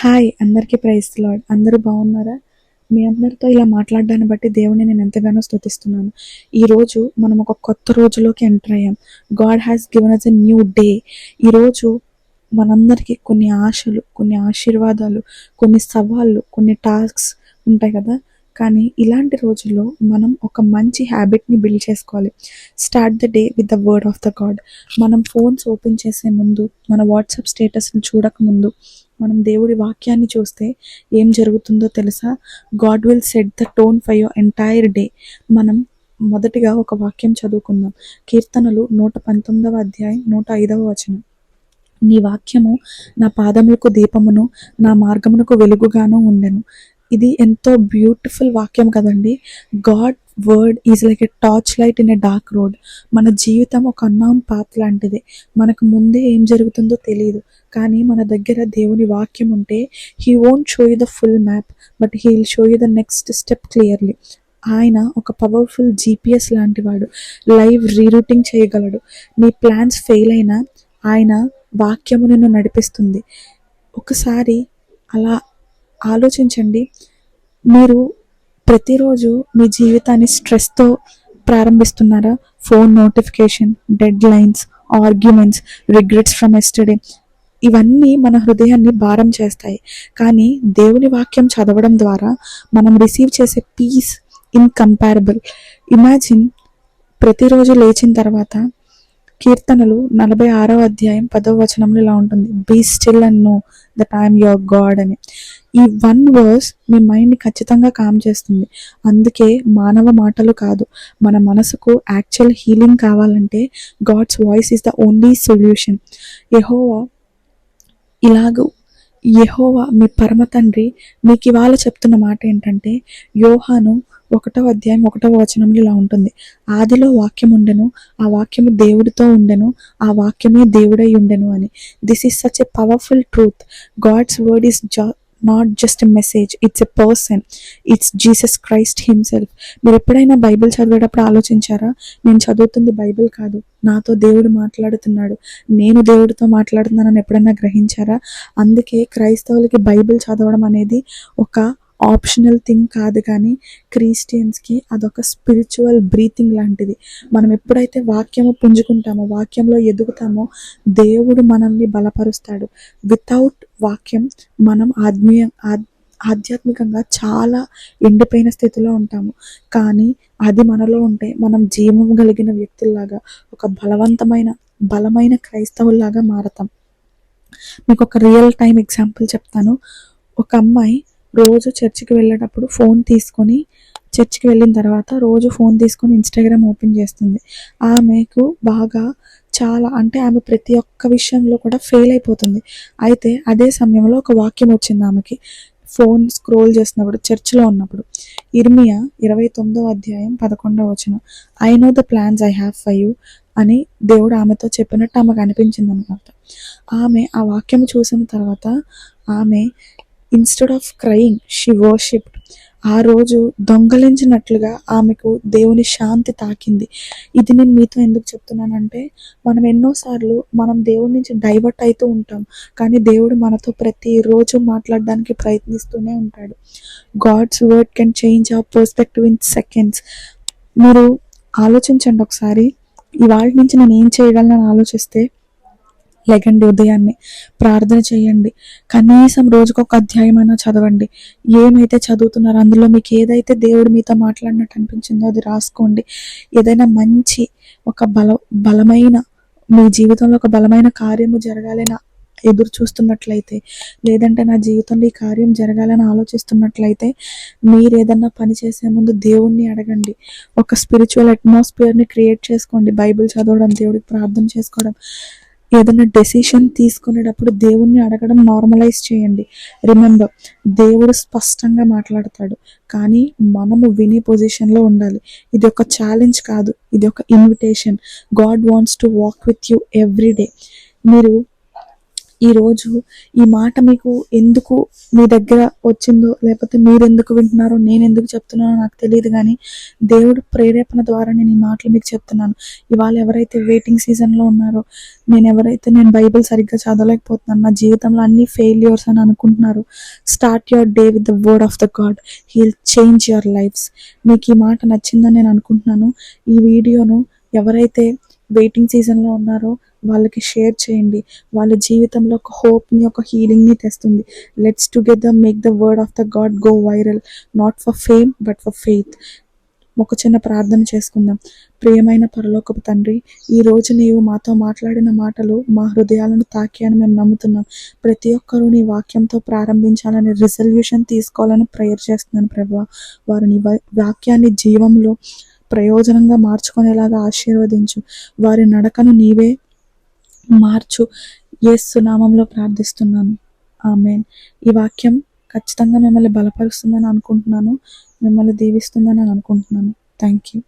Hi అందరికీ praise lord అందరూ బాగున్నారా? మీ అందరితో ఇలా మాట్లాడడాన్ని బట్టి దేవుని నేను ఎంతగానో స్తుతిస్తున్నాను. ఈరోజు మనం ఒక కొత్త రోజులోకి ఎంటర్ అయ్యాం. God has given us a new day. ఈరోజు మనందరికీ కొన్ని ఆశలు కొన్ని ఆశీర్వాదాలు కొన్ని సవాళ్ళు కొన్ని టాస్క్స్ ఉంటాయి కదా? కానీ ఇలాంటి రోజుల్లో మనం ఒక మంచి హ్యాబిట్ని బిల్డ్ చేసుకోవాలి. Start the day with the word of the God. మనం ఫోన్స్ ఓపెన్ చేసే ముందు మన వాట్సాప్ స్టేటస్ని చూడక ముందు మనం దేవుడి వాక్యాన్ని చూస్తే ఏం జరుగుతుందో తెలుసా? God will set the tone for your entire day మనం మొదటిగా ఒక వాక్యం చదువుకుందాం. కీర్తనలు నూట పంతొమ్మిదవ అధ్యాయం నూట ఐదవ వచనం. నీ వాక్యము నా పాదములకు దీపమును నా మార్గమునకు వెలుగుగాను ఉండెను. ఇది ఎంతో బ్యూటిఫుల్ వాక్యం కదండి. God word is like a torch light in a dark road మన జీవితం ఒక అన్నౌన్ పాత్ లాంటిది. మనకు ముందే ఏం జరుగుతుందో తెలియదు కానీ మన దగ్గర దేవుని వాక్యం ఉంటే he won't show you the full map but he will show you the next step clearly ఆయన ఒక పవర్ఫుల్ జీపీఎస్ లాంటి వాడు. లైవ్ రీరూటింగ్ చేయగలడు. నీ ప్లాన్స్ ఫెయిల్ అయినా ఆయన వాక్యము నిన్ను నడిపిస్తుంది. ఒకసారి అలా ఆలోచించండి. మీరు ప్రతిరోజు మీ జీవితాన్ని స్ట్రెస్తో ప్రారంభిస్తున్నారా? Phone notification deadlines arguments regrets from yesterday ఇవన్నీ మన హృదయాన్ని భారం చేస్తాయి. కానీ దేవుని వాక్యం చదవడం ద్వారా మనం రిసీవ్ చేసే పీస్ ఇన్కంపారబుల్. ఇమాజిన్ ప్రతిరోజు లేచిన తర్వాత కీర్తనలు నలభై ఆరవ అధ్యాయం పదవ వచనంలో ఇలా ఉంటుంది. Be still and know that I'm your God అని. ఈ వన్ వర్స్ మీ మైండ్ని ఖచ్చితంగా కామ్ చేస్తుంది. అందుకే మానవ మాటలు కాదు మన మనసుకు యాక్చువల్ హీలింగ్ కావాలంటే God's voice is the only solution Jehovah ఇలాగూ. యహోవా మీ పరమ తండ్రి మీకు ఇవాళ చెప్తున్న మాట ఏంటంటే యోహాను ఒకటో అధ్యాయం ఒకటో వచనంలో ఇలా ఉంటుంది. ఆదిలో వాక్యం ఉండెను ఆ వాక్యము దేవుడితో ఉండెను ఆ వాక్యమే దేవుడై ఉండెను అని. This is such a powerful truth God's word is జా not just message it's a person it's Jesus Christ himself మీరు ఎప్పుడైనా బైబిల్ చదివేటప్పుడు ఆలోచించారా? నేను చదువుతుంది బైబిల్ కాదు. నాతో దేవుడు మాట్లాడుతున్నాడు. నేను దేవుడితో మాట్లాడుతున్నానని ఎప్పుడైనా గ్రహించారా? అందుకే క్రైస్తవులకి బైబిల్ చదవడం అనేది ఒక ఆప్షనల్ థింగ్ కాదు కానీ క్రిస్టియన్స్కి అదొక స్పిరిచువల్ బ్రీతింగ్ లాంటిది. మనం ఎప్పుడైతే వాక్యము పుంజుకుంటామో వాక్యంలో ఎదుగుతామో దేవుడు మనల్ని బలపరుస్తాడు. వితౌట్ వాక్యం మనం ఆత్మీయ ఆధ్యాత్మికంగా చాలా ఎండిపోయిన స్థితిలో ఉంటాము. కానీ అది మనలో ఉంటే మనం జీవం కలిగిన వ్యక్తుల్లాగా ఒక బలవంతమైన బలమైన క్రైస్తవుల్లాగా మారతాం. మీకు ఒక రియల్ టైం ఎగ్జాంపుల్ చెప్తాను. ఒక అమ్మాయి రోజు చర్చికి వెళ్ళేటప్పుడు ఫోన్ తీసుకొని చర్చికి వెళ్ళిన తర్వాత రోజు ఫోన్ తీసుకొని ఇన్స్టాగ్రామ్ ఓపెన్ చేస్తుంది. ఆమెకు బాగా చాలా అంటే ఆమె ప్రతి ఒక్క విషయంలో కూడా ఫెయిల్ అయిపోతుంది. అయితే అదే సమయంలో ఒక వాక్యం వచ్చింది ఆమెకి. ఫోన్ స్క్రోల్ చేసినప్పుడు చర్చిలో ఉన్నప్పుడు. ఇర్మియా ఇరవై తొమ్మిదో అధ్యాయం పదకొండవ వచ్చిన I know the plans I have for you అని దేవుడు ఆమెతో చెప్పినట్టు ఆమెకు అనిపించింది అనమాట ఆమె ఆ వాక్యం చూసిన తర్వాత ఆమె instead of crying she worship ఆ రోజు దొంగలించినట్లుగా ఆమెకు దేవుని శాంతి తాకింది. ఇది నేను మీతో ఎందుకు చెప్తున్నానంటే మనం ఎన్నోసార్లు మనం దేవుడి నుంచి డైవర్ట్ అవుతూ ఉంటాం. కానీ దేవుడు మనతో ప్రతిరోజు మాట్లాడడానికి ప్రయత్నిస్తూనే ఉంటాడు. God's word can change our perspective in seconds మీరు ఆలోచించండి ఒకసారి. ఇవాళ నుంచి నేను ఏం చేయగలను ఆలోచిస్తే లెగండి ఉదయాన్నే. ప్రార్థన చేయండి. కనీసం రోజుకు ఒక అధ్యాయమైనా చదవండి. ఏమైతే చదువుతున్నారో అందులో మీకు ఏదైతే దేవుడు మీతో మాట్లాడినట్టు అనిపించిందో అది రాసుకోండి. ఏదైనా మంచి ఒక బల బలమైన మీ జీవితంలో ఒక బలమైన కార్యము జరగాలని ఎదురు చూస్తున్నట్లయితే లేదంటే నా జీవితంలో ఈ కార్యం జరగాలని ఆలోచిస్తున్నట్లయితే మీరు ఏదన్నా పని చేసే ముందు దేవుణ్ణి అడగండి. ఒక స్పిరిచువల్ అట్మాస్ఫియర్ని క్రియేట్ చేసుకోండి. బైబిల్ చదవడం దేవుడికి ప్రార్థన చేసుకోవడం. ఏదైనా డెసిషన్ తీసుకునేటప్పుడు దేవుణ్ణి అడగడం నార్మలైజ్ చేయండి. రిమెంబర్ దేవుడు స్పష్టంగా మాట్లాడతాడు. కానీ మనము వినే పొజిషన్లో ఉండాలి. ఇది ఒక ఛాలెంజ్ కాదు. ఇది ఒక invitation God wants to walk with you every day మీరు ఈరోజు ఈ మాట మీకు ఎందుకు మీ దగ్గర వచ్చిందో లేకపోతే మీరు ఎందుకు వింటున్నారో నేను ఎందుకు చెప్తున్నానో నాకు తెలియదు కానీ దేవుడు ప్రేరేపణ ద్వారా నేను ఈ మాటలు మీకు చెప్తున్నాను. ఇవాళ ఎవరైతే వెయిటింగ్ సీజన్లో ఉన్నారో నేను ఎవరైతే నేను బైబిల్ సరిగ్గా చదవలేకపోతున్నాను నా జీవితంలో అన్ని ఫెయిల్యూర్స్ అని అనుకుంటున్నారు start your day with the word of the God heal change your lifes మీకు ఈ మాట నచ్చిందని నేను అనుకుంటున్నాను. ఈ వీడియోను ఎవరైతే వెయిటింగ్ సీజన్లో ఉన్నారో వాళ్ళకి షేర్ చేయండి. వాళ్ళ జీవితంలో ఒక హోప్ని ఒక హీలింగ్ని తెస్తుంది. Let's together make the word of the God go viral not for fame but for faith ఒక చిన్న ప్రార్థన చేసుకుందాం. ప్రియమైన పరలోకపు తండ్రి ఈ రోజు నీవు మాతో మాట్లాడిన మాటలు మా హృదయాలను తాకాయని మేము నమ్ముతున్నాం. ప్రతి ఒక్కరూ నీ వాక్యంతో ప్రారంభించాలని రిజల్యూషన్ తీసుకోవాలని ప్రేయర్ చేస్తున్నాను ప్రభా. వారు నీ వా- వాక్యాన్ని జీవంలో ప్రయోజనంగా మార్చుకునేలాగా ఆశీర్వదించు. వారి నడకను నీవే మార్చు. యేసు నామంలో ప్రార్థిస్తున్నాను. ఆమెన్. ఈ వాక్యం ఖచ్చితంగా మిమ్మల్ని బలపరుస్తుందని అనుకుంటున్నాను. మిమ్మల్ని దీవిస్తుందని అనుకుంటున్నాను. Thank you